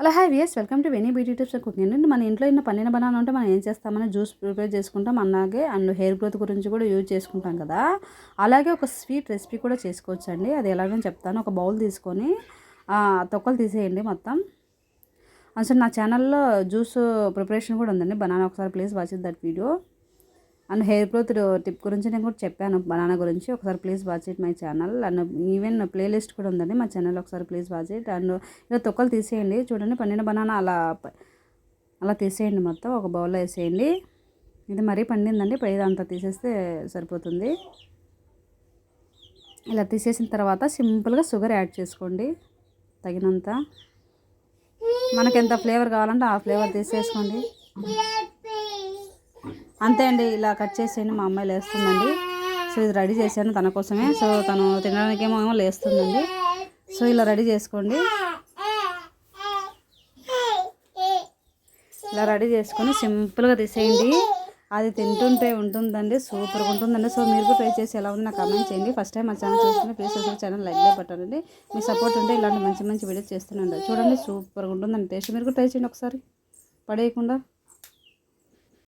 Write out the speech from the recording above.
Hello hi వియస్ welcome to వెనీ beauty tips cooking. అండి మన ఇంట్లో ఉన్న పండిన బనానా ఉంటే మనం ఏం చేస్తామని జ్యూస్ ప్రిపేర్ చేసుకుంటాం. అలాగే అండ్ హెయిర్ గ్రోత్ గురించి కూడా యూజ్ చేసుకుంటాం కదా. అలాగే ఒక స్వీట్ రెసిపీ కూడా చేసుకోవచ్చు అండి అది ఎలాగని చెప్తాను. ఒక బౌల్ తీసుకొని తొక్కలు తీసేయండి మొత్తం. అసలు నా ఛానల్లో జ్యూస్ ప్రిపరేషన్ కూడా ఉందండి. బనానా ఒకసారి please watch that video. And hair growth tip గురించి నేను కూడా చెప్పాను బనానా గురించి. ఒకసారి please watch it my channel. And even playlist కూడా ఉందండి మా ఛానల్ ఒకసారి ప్లీజ్ వాచ్ ఇట్. అండ్ ఇలా తొక్కలు తీసేయండి. చూడండి పండిన బనానా అలా అలా తీసేయండి మొత్తం. ఒక బౌల్లో వేసేయండి. ఇది మరీ పండిందండి. పై అంతా తీసేస్తే సరిపోతుంది. ఇలా తీసేసిన తర్వాత సింపుల్గా షుగర్ యాడ్ చేసుకోండి. తగినంత. మనకి ఎంత ఫ్లేవర్ కావాలంటే ఆ ఫ్లేవర్ తీసేసుకోండి. అంతే అండి ఇలా కట్ చేసేయండి మా అమ్మాయి లేస్తుందండి. సో ఇది రెడీ చేశాను తన కోసమే. సో తను తినడానికేమో ఏమో లేస్తుందండి. సో ఇలా రెడీ చేసుకోండి. ఇలా రెడీ చేసుకొని సింపుల్గా తీసేయండి. అది తింటుంటే ఉంటుందండి సూపర్గా ఉంటుందండి. సో మీరు కూడా ట్రై చేసి ఎలా ఉంది నాకు కమెంట్ చేయండి. ఫస్ట్ టైం మా ఛానల్ చూస్తుంటే ప్లీజ్ చూసి ఛానల్ లైక్లో పెట్టండి మీ సపోర్ట్ ఉంటే ఇలాంటి మంచి మంచి వీడియోస్ చేస్తున్నాను చూడండి సూపర్గా ఉంటుందండి. టేస్ట్ మీరు కూడా ట్రై చేయండి ఒకసారి. పడేయకుండా.